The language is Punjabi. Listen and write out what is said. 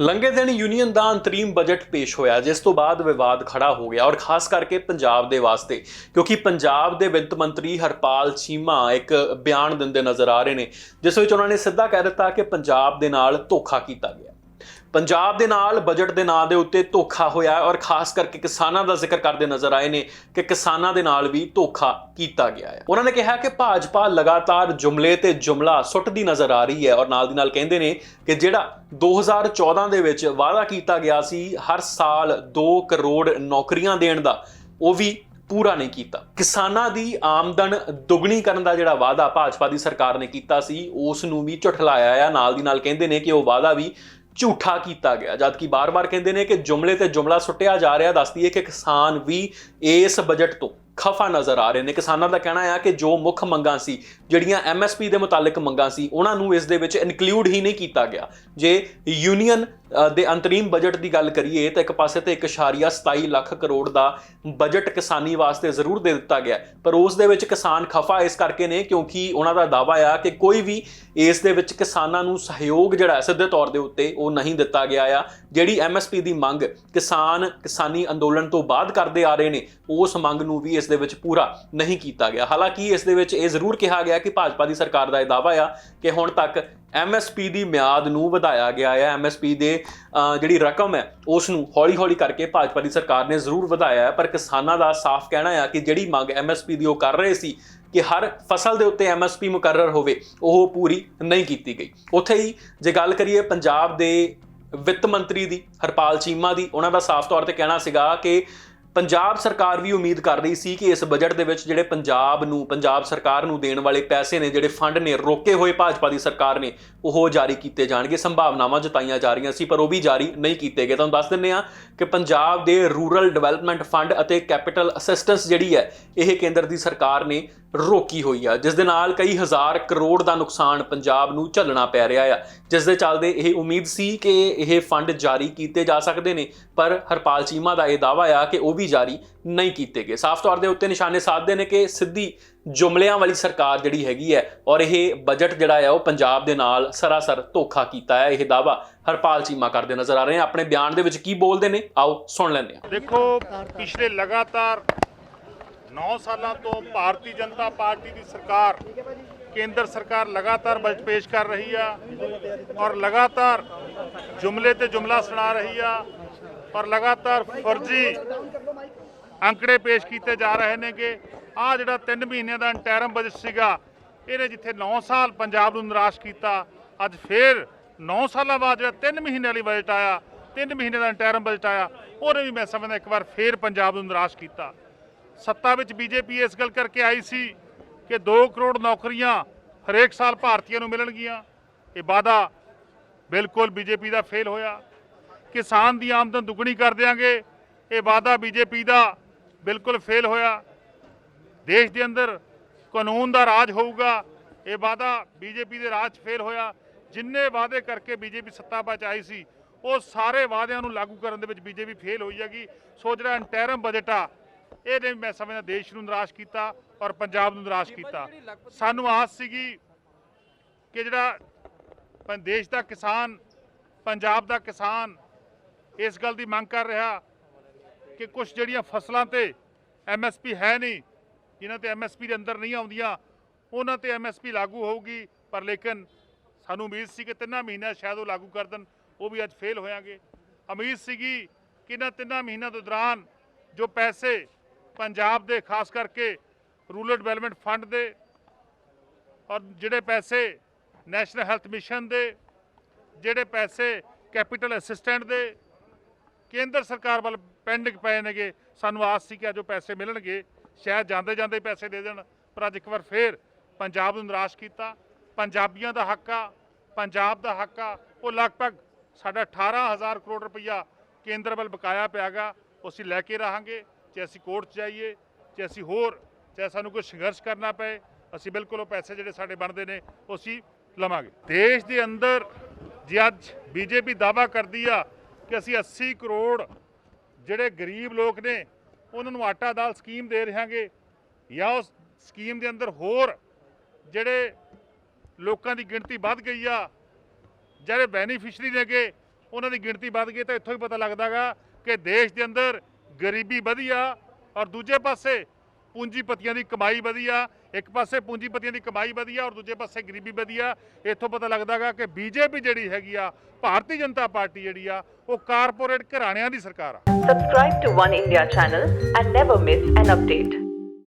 ਲੰਘੇ ਦਿਨ ਯੂਨੀਅਨ ਦਾ ਅੰਤਰੀਮ ਬਜਟ ਪੇਸ਼ ਹੋਇਆ, ਜਿਸ ਤੋਂ ਬਾਅਦ ਵਿਵਾਦ ਖੜਾ ਹੋ ਗਿਆ ਔਰ ਖਾਸ ਕਰਕੇ ਪੰਜਾਬ ਦੇ ਵਾਸਤੇ, ਕਿਉਂਕਿ ਪੰਜਾਬ ਦੇ ਵਿੱਤ ਮੰਤਰੀ ਹਰਪਾਲ ਚੀਮਾ ਇੱਕ ਬਿਆਨ ਦਿੰਦੇ ਨਜ਼ਰ ਆ ਰਹੇ ਨੇ, ਜਿਸ ਵਿੱਚ ਉਹਨਾਂ ਨੇ ਸਿੱਧਾ ਕਹਿ ਦਿੱਤਾ ਕਿ ਪੰਜਾਬ ਦੇ ਨਾਲ ਧੋਖਾ ਕੀਤਾ ਗਿਆ। ਪੰਜਾਬ ਦੇ ਨਾਲ ਬਜਟ ਦੇ ਨਾਂ ਦੇ ਉੱਤੇ ਧੋਖਾ ਹੋਇਆ ਔਰ ਖਾਸ ਕਰਕੇ ਕਿਸਾਨਾਂ ਦਾ ਜ਼ਿਕਰ ਕਰਦੇ ਨਜ਼ਰ ਆਏ ਨੇ ਕਿ ਕਿਸਾਨਾਂ ਦੇ ਨਾਲ ਵੀ ਧੋਖਾ ਕੀਤਾ ਗਿਆ ਹੈ। ਉਹਨਾਂ ਨੇ ਕਿਹਾ ਕਿ ਭਾਜਪਾ ਲਗਾਤਾਰ ਜੁਮਲੇ ਤੇ ਜੁਮਲਾ ਸੁੱਟਦੀ ਨਜ਼ਰ ਆ ਰਹੀ ਹੈ ਔਰ ਨਾਲ ਦੀ ਨਾਲ ਕਹਿੰਦੇ ਨੇ ਕਿ ਜਿਹੜਾ 2014 ਦੇ ਵਿੱਚ ਵਾਅਦਾ ਕੀਤਾ ਗਿਆ ਸੀ, ਹਰ ਸਾਲ 2 ਕਰੋੜ ਨੌਕਰੀਆਂ ਦੇਣ ਦਾ, ਉਹ ਵੀ ਪੂਰਾ ਨਹੀਂ ਕੀਤਾ। ਕਿਸਾਨਾਂ ਦੀ ਆਮਦਨ ਦੁੱਗਣੀ ਕਰਨ ਦਾ ਜਿਹੜਾ ਵਾਅਦਾ ਭਾਜਪਾ ਦੀ ਸਰਕਾਰ ਨੇ ਕੀਤਾ ਸੀ, ਉਸ ਨੂੰ ਵੀ ਝੁਠਲਾਇਆ ਆ। ਨਾਲ ਦੀ ਨਾਲ ਕਹਿੰਦੇ ਨੇ ਕਿ ਉਹ ਵਾਅਦਾ ਵੀ ਝੂਠਾ ਕੀਤਾ ਗਿਆ, ਜਦਕਿ ਬਾਰ-ਬਾਰ ਕਹਿੰਦੇ ਨੇ ਕਿ ਜੁਮਲੇ ਤੇ ਜੁਮਲਾ ਸੁੱਟਿਆ ਜਾ ਰਿਹਾ, ਦੱਸਦੀ ਹੈ ਕਿ ਕਿਸਾਨ ਵੀ ਇਸ ਬਜਟ ਤੋਂ ਖਫਾ ਨਜ਼ਰ ਆ ਰਹੇ ਨੇ। ਕਿਸਾਨਾਂ ਦਾ ਕਹਿਣਾ ਹੈ ਕਿ ਜੋ ਮੁੱਖ ਮੰਗਾਂ ਸੀ, ਜਿਹੜੀਆਂ ਐਮਐਸਪੀ ਦੇ ਮੁਤਾਲਕ ਮੰਗਾਂ ਸੀ, ਉਹਨਾਂ ਨੂੰ ਇਸ ਦੇ ਵਿੱਚ ਇਨਕਲੂਡ ਹੀ ਨਹੀਂ ਕੀਤਾ ਗਿਆ। ਜੇ ਯੂਨੀਅਨ ਦੇ ਅੰਤਰੀਮ ਬਜਟ ਦੀ ਗੱਲ ਕਰੀਏ, ਤਾਂ ਇੱਕ ਪਾਸੇ ਤੇ 1.27 ਲੱਖ ਕਰੋੜ ਦਾ ਬਜਟ ਕਿਸਾਨੀ ਵਾਸਤੇ ਜ਼ਰੂਰ ਦੇ ਦਿੱਤਾ ਗਿਆ। ਪਰ ਉਸ ਦੇ ਵਿੱਚ ਕਿਸਾਨ ਖਫਾ ਇਸ ਕਰਕੇ ਨੇ, ਕਿਉਂਕਿ ਉਹਨਾਂ ਦਾ ਦਾਵਾ ਆ ਕਿ ਕੋਈ ਵੀ ਇਸ ਦੇ ਵਿੱਚ ਕਿਸਾਨਾਂ ਨੂੰ ਸਹਿਯੋਗ ਜਿਹੜਾ ਸਿੱਧੇ ਤੌਰ ਦੇ ਉੱਤੇ ਉਹ ਨਹੀਂ ਦਿੱਤਾ ਗਿਆ ਆ। ਜਿਹੜੀ ਐਮਐਸਪੀ ਦੀ ਮੰਗ ਕਿਸਾਨ ਕਿਸਾਨੀ ਅੰਦੋਲਨ ਤੋਂ ਬਾਅਦ ਕਰਦੇ ਆ ਰਹੇ ਨੇ, ਉਸ ਮੰਗ ਨੂੰ ਵੀ ਇਸ ਦੇ ਵਿੱਚ ਪੂਰਾ ਨਹੀਂ ਕੀਤਾ ਗਿਆ। ਹਾਲਾਂਕਿ ਇਸ ਦੇ ਵਿੱਚ ਇਹ ਜ਼ਰੂਰ ਕਿਹਾ ਗਿਆ ਕਿ ਭਾਜਪਾ ਦੀ ਸਰਕਾਰ ਦਾ ਇਹ ਦਾਵਾ ਆ ਕਿ ਹੁਣ ਤੱਕ ਐਮਐਸਪੀ ਦੀ ਮਿਆਦ ਨੂੰ ਵਧਾਇਆ ਗਿਆ ਹੈ ਐਮਐਸਪੀ ਦੇ ਜਿਹੜੀ ਰਕਮ ਹੈ, ਉਸ ਨੂੰ ਹੌਲੀ-ਹੌਲੀ ਕਰਕੇ ਭਾਜਪਾ ਦੀ ਸਰਕਾਰ ਨੇ ਜ਼ਰੂਰ ਵਧਾਇਆ ਹੈ। ਪਰ ਕਿਸਾਨਾਂ ਦਾ ਸਾਫ਼ ਕਹਿਣਾ ਹੈ ਕਿ ਜਿਹੜੀ ਮੰਗ ਐਮਐਸਪੀ ਦੀ ਉਹ ਕਰ ਰਹੇ ਸੀ ਕਿ ਹਰ ਫਸਲ ਦੇ ਉੱਤੇ ਐਮਐਸਪੀ ਮੁਕਰਰ ਹੋਵੇ, ਉਹ ਪੂਰੀ ਨਹੀਂ ਕੀਤੀ ਗਈ। ਉੱਥੇ ਹੀ ਜੇ ਗੱਲ ਕਰੀਏ ਪੰਜਾਬ ਦੇ ਵਿੱਤ ਮੰਤਰੀ ਦੀ, ਹਰਪਾਲ ਚੀਮਾ ਦੀ, ਉਹਨਾਂ ਦਾ ਸਾਫ਼ ਤੌਰ ਤੇ ਕਹਿਣਾ ਸੀਗਾ ਕਿ ਪੰਜਾਬ ਸਰਕਾਰ ਵੀ ਉਮੀਦ ਕਰ ਰਹੀ ਸੀ ਕਿ ਇਸ ਬਜਟ ਦੇ ਵਿੱਚ ਜਿਹੜੇ ਪੰਜਾਬ ਨੂੰ, ਪੰਜਾਬ ਸਰਕਾਰ ਨੂੰ ਦੇਣ ਵਾਲੇ ਪੈਸੇ ਨੇ, ਜਿਹੜੇ ਫੰਡ ਨੇ, ਰੋਕੇ ਹੋਏ ਭਾਜਪਾ ਦੀ ਸਰਕਾਰ ਨੇ, ਉਹ ਜਾਰੀ ਕੀਤੇ ਜਾਣਗੇ। ਸੰਭਾਵਨਾਵਾਂ ਜਤਾਈਆਂ ਜਾ ਰਹੀਆਂ ਸੀ, ਪਰ ਉਹ ਵੀ ਜਾਰੀ ਨਹੀਂ ਕੀਤੇ ਗਏ। ਤੁਹਾਨੂੰ ਦੱਸ ਦਿੰਨੇ ਆ ਕਿ ਪੰਜਾਬ ਦੇ ਰੂਰਲ ਡਿਵੈਲਪਮੈਂਟ ਫੰਡ ਅਤੇ ਕੈਪੀਟਲ ਅਸਿਸਟੈਂਸ ਜਿਹੜੀ ਹੈ, ਇਹ ਕੇਂਦਰ ਦੀ ਸਰਕਾਰ ਨੇ ਰੋਕੀ ਹੋਈ ਆ, ਜਿਸ ਦੇ ਨਾਲ ਕਈ ਹਜ਼ਾਰ ਕਰੋੜ ਦਾ ਨੁਕਸਾਨ ਪੰਜਾਬ ਨੂੰ ਝੱਲਣਾ ਪੈ ਰਿਹਾ ਆ। ਜਿਸ ਦੇ ਚੱਲਦੇ ਇਹ ਉਮੀਦ ਸੀ ਕਿ ਇਹ ਫੰਡ ਜਾਰੀ ਕੀਤੇ ਜਾ ਸਕਦੇ ਨੇ, ਪਰ ਹਰਪਾਲ ਚੀਮਾ ਦਾ ਇਹ ਦਾਵਾ ਆ ਕਿ ਉਹ ਵੀ ਜਾਰੀ ਨਹੀਂ ਕੀਤੇ ਗਏ। ਸਾਫ਼ ਤੌਰ ਦੇ ਉੱਤੇ ਨਿਸ਼ਾਨੇ ਸਾਧਦੇ ਨੇ ਕਿ ਸਿੱਧੀ ਜੁਮਲਿਆਂ ਵਾਲੀ ਸਰਕਾਰ ਜਿਹੜੀ ਹੈਗੀ ਹੈ ਔਰ ਇਹ ਬਜਟ ਜਿਹੜਾ ਆ ਉਹ ਪੰਜਾਬ ਦੇ ਨਾਲ ਸਰਾਸਰ ਧੋਖਾ ਕੀਤਾ ਹੈ। ਇਹ ਦਾਵਾ ਹਰਪਾਲ ਚੀਮਾ ਕਰਦੇ ਨਜ਼ਰ ਆ ਰਹੇ ਆ। ਆਪਣੇ ਬਿਆਨ ਦੇ ਵਿੱਚ ਕੀ ਬੋਲਦੇ ਨੇ? ਆਓ ਸੁਣ ਲੈਂਦੇ ਹਾਂ। ਦੇਖੋ, ਪਿਛਲੇ ਲਗਾਤਾਰ 9 ਸਾਲਾਂ ਤੋਂ ਭਾਰਤੀ ਜਨਤਾ ਪਾਰਟੀ ਦੀ ਸਰਕਾਰ, ਕੇਂਦਰ ਸਰਕਾਰ ਲਗਾਤਾਰ ਬਜਟ ਪੇਸ਼ ਕਰ ਰਹੀ ਆ ਔਰ ਲਗਾਤਾਰ ਜੁਮਲੇ ਤੇ ਜੁਮਲਾ ਸੁਣਾ ਰਹੀ ਆ ਔਰ ਲਗਾਤਾਰ ਫਰਜ਼ੀ ਅੰਕੜੇ ਪੇਸ਼ ਕੀਤੇ ਜਾ ਰਹੇ ਨੇ ਕਿ ਆ ਜਿਹੜਾ 3 ਮਹੀਨਿਆਂ ਦਾ ਇੰਟਰਮ ਬਜਟ ਸੀਗਾ, ਇਹਨੇ ਜਿੱਥੇ 9 ਸਾਲ ਪੰਜਾਬ ਨੂੰ ਨਿਰਾਸ਼ ਕੀਤਾ, ਅੱਜ ਫੇਰ 9 ਸਾਲਾਂ ਬਾਅਦ ਜਿਹੜਾ 3 ਮਹੀਨੇ ਵਾਲੀ ਬਜਟ ਆਇਆ 3 ਮਹੀਨੇ ਦਾ ਇੰਟਰਮ ਬਜਟ ਆਇਆ, ਉਹਨੇ ਵੀ ਮੈਂ ਸਮਝਦਾ ਇੱਕ ਵਾਰ ਫੇਰ ਪੰਜਾਬ ਨੂੰ ਨਿਰਾਸ਼ ਕੀਤਾ। ਸੱਤਾ ਵਿੱਚ ਬੀਜੇਪੀ ਇਸ ਗੱਲ ਕਰਕੇ ਆਈ ਸੀ ਕਿ 2 ਕਰੋੜ ਨੌਕਰੀਆਂ ਹਰੇਕ ਸਾਲ ਭਾਰਤੀਆਂ ਨੂੰ ਮਿਲਣਗੀਆਂ। ਇਹ ਵਾਅਦਾ ਬਿਲਕੁਲ ਬੀਜੇਪੀ ਦਾ ਫੇਲ ਹੋਇਆ। ਕਿਸਾਨ ਦੀ ਆਮਦਨ ਦੁੱਗਣੀ ਕਰ ਦਿਆਂਗੇ। ਇਹ ਵਾਅਦਾ ਬੀਜੇਪੀ ਦਾ ਬਿਲਕੁਲ ਫੇਲ ਹੋਇਆ। ਦੇਸ਼ ਦੇ ਅੰਦਰ ਕਾਨੂੰਨ ਦਾ ਰਾਜ ਹੋਊਗਾ। ਇਹ ਵਾਅਦਾ ਬੀਜੇਪੀ ਦੇ ਰਾਜ 'ਚ ਫੇਲ ਹੋਇਆ। ਜਿੰਨੇ ਵਾਅਦੇ ਕਰਕੇ ਬੀਜੇਪੀ ਸੱਤਾ ਵਿੱਚ ਆਈ ਸੀ ਉਹ ਸਾਰੇ ਵਾਅਦਿਆਂ ਨੂੰ ਲਾਗੂ ਕਰਨ ਦੇ ਵਿੱਚ ਬੀਜੇਪੀ ਫੇਲ ਹੋਈ ਹੈਗੀ। ਸੋ ਜਿਹੜਾ ਇੰਟਰਮ ਬਜਟ ਆ। ਇਹਨੇ ਮੈਂ ਸਮਝਦਾ ਦੇਸ਼ ਨੂੰ ਨਿਰਾਸ਼ ਕੀਤਾ ਔਰ ਪੰਜਾਬ ਨੂੰ ਨਿਰਾਸ਼ ਕੀਤਾ। ਸਾਨੂੰ ਆਸ ਸੀਗੀ ਕਿ ਜਿਹੜਾ ਦੇਸ਼ ਦਾ ਕਿਸਾਨ ਪੰਜਾਬ ਦਾ ਕਿਸਾਨ ਇਸ ਗੱਲ ਦੀ ਮੰਗ ਕਰ ਰਿਹਾ ਕਿ ਕੁਝ ਜਿਹੜੀਆਂ ਫਸਲਾਂ ਤੇ ਐਮਐਸਪੀ ਹੈ ਨਹੀਂ, ਜਿਨ੍ਹਾਂ ਤੇ ਐਮਐਸਪੀ ਦੇ ਅੰਦਰ ਨਹੀਂ ਆਉਂਦੀਆਂ, ਉਹਨਾਂ ਤੇ ਐਮਐਸਪੀ ਲਾਗੂ ਹੋਊਗੀ। ਪਰ ਲੇਕਿਨ ਸਾਨੂੰ ਉਮੀਦ ਸੀ ਕਿ ਤਿੰਨਾਂ ਮਹੀਨਿਆਂ ਸ਼ਾਇਦ ਉਹ ਲਾਗੂ ਕਰ ਦੇਣ, ਉਹ ਵੀ ਅੱਜ ਫੇਲ ਹੋਇਆਂਗੇ। ਉਮੀਦ ਸੀਗੀ ਕਿ ਇਹਨਾਂ ਤਿੰਨਾਂ ਮਹੀਨਿਆਂ ਦੇ ਦੌਰਾਨ ਜੋ ਪੈਸੇ ਪੰਜਾਬ ਦੇ, ਖਾਸ ਕਰਕੇ ਰੂਰਲ ਡਿਵੈਲਪਮੈਂਟ ਫੰਡ ਦੇ ਔਰ ਜਿਹੜੇ ਪੈਸੇ ਨੈਸ਼ਨਲ ਹੈਲਥ ਮਿਸ਼ਨ ਦੇ, ਜਿਹੜੇ ਪੈਸੇ ਕੈਪੀਟਲ ਅਸਿਸਟੈਂਟ ਦੇ, ਕੇਂਦਰ ਸਰਕਾਰ ਵੱਲ ਪੈਂਡਿੰਗ ਪਏ ਨੇਗੇ, ਸਾਨੂੰ ਆਸ ਸੀ ਕਿ ਅੱਜ ਉਹ ਪੈਸੇ ਮਿਲਣਗੇ। ਸ਼ਾਇਦ ਜਾਂਦੇ ਜਾਂਦੇ ਪੈਸੇ ਦੇ ਦੇਣ, ਪਰ ਅੱਜ ਇੱਕ ਵਾਰ ਫੇਰ ਪੰਜਾਬ ਨੂੰ ਨਿਰਾਸ਼ ਕੀਤਾ। ਪੰਜਾਬੀਆਂ ਦਾ ਹੱਕ ਆ, ਪੰਜਾਬ ਦਾ ਹੱਕ ਆ। ਉਹ ਲਗਭਗ ਸਾਡਾ 18000 ਕਰੋੜ ਰੁਪਈਆ ਕੇਂਦਰ ਵੱਲ ਬਕਾਇਆ ਪਿਆਗਾ ਉਹ ਅਸੀਂ ਲੈ ਕੇ ਰਹਾਂਗੇ ਜੇ ਅਸੀਂ ਕੋਰਟ 'ਚ ਜਾਈਏ ਜੇ ਅਸੀਂ ਹੋਰ ਜੇ ਸਾਨੂੰ ਕੋਈ ਸੰਘਰਸ਼ ਕਰਨਾ ਪਏ, ਅਸੀਂ ਬਿਲਕੁਲ ਉਹ ਪੈਸੇ ਜਿਹੜੇ ਸਾਡੇ ਬਣਦੇ ਨੇ, ਉਹ ਅਸੀਂ ਲਵਾਂਗੇ। ਦੇਸ਼ ਦੇ ਅੰਦਰ ਜੇ ਅੱਜ ਬੀਜੇਪੀ ਦਾਵਾ ਕਰਦੀ ਆ ਕਿ ਅਸੀਂ 80 ਕਰੋੜ ਜਿਹੜੇ ਗਰੀਬ ਲੋਕ ਨੇ, ਉਹਨਾਂ ਨੂੰ ਆਟਾ ਦਾਲ ਸਕੀਮ ਦੇ ਰਹਾਂਗੇ ਜਾਂ ਉਸ ਸਕੀਮ ਦੇ ਅੰਦਰ ਹੋਰ ਜਿਹੜੇ ਲੋਕਾਂ ਦੀ ਗਿਣਤੀ ਵੱਧ ਗਈ ਆ, ਜਿਹੜੇ ਬੈਨੀਫੀਸ਼ਰੀ ਨੇਗੇ ਉਹਨਾਂ ਦੀ ਗਿਣਤੀ ਵੱਧ ਗਈ ਤਾਂ ਇੱਥੋਂ ਹੀ ਪਤਾ ਲੱਗਦਾਗਾ ਕਿ ਦੇਸ਼ ਦੇ ਅੰਦਰ ਗਰੀਬੀ ਵਧੀ ਆ ਔਰ ਦੂਜੇ ਪਾਸੇ ਪੂੰਜੀਪਤੀਆਂ ਦੀ ਕਮਾਈ ਵਧੀ ਆ ਇੱਕ ਪਾਸੇ ਪੂੰਜੀਪਤੀਆਂ ਦੀ ਕਮਾਈ ਵਧੀਆ ਔਰ ਦੂਜੇ ਪਾਸੇ ਗਰੀਬੀ ਵਧੀਆ ਇੱਥੋਂ ਪਤਾ ਲੱਗਦਾਗਾ ਕਿ ਬੀਜੇਪੀ ਜਿਹੜੀ ਹੈਗੀ ਆ, ਭਾਰਤੀ ਜਨਤਾ ਪਾਰਟੀ ਜਿਹੜੀ ਆ, ਉਹ ਕਾਰਪੋਰੇਟ ਘਰਾਣਿਆਂ ਦੀ ਸਰਕਾਰ ਆ Subscribe to One India channel and never miss an update.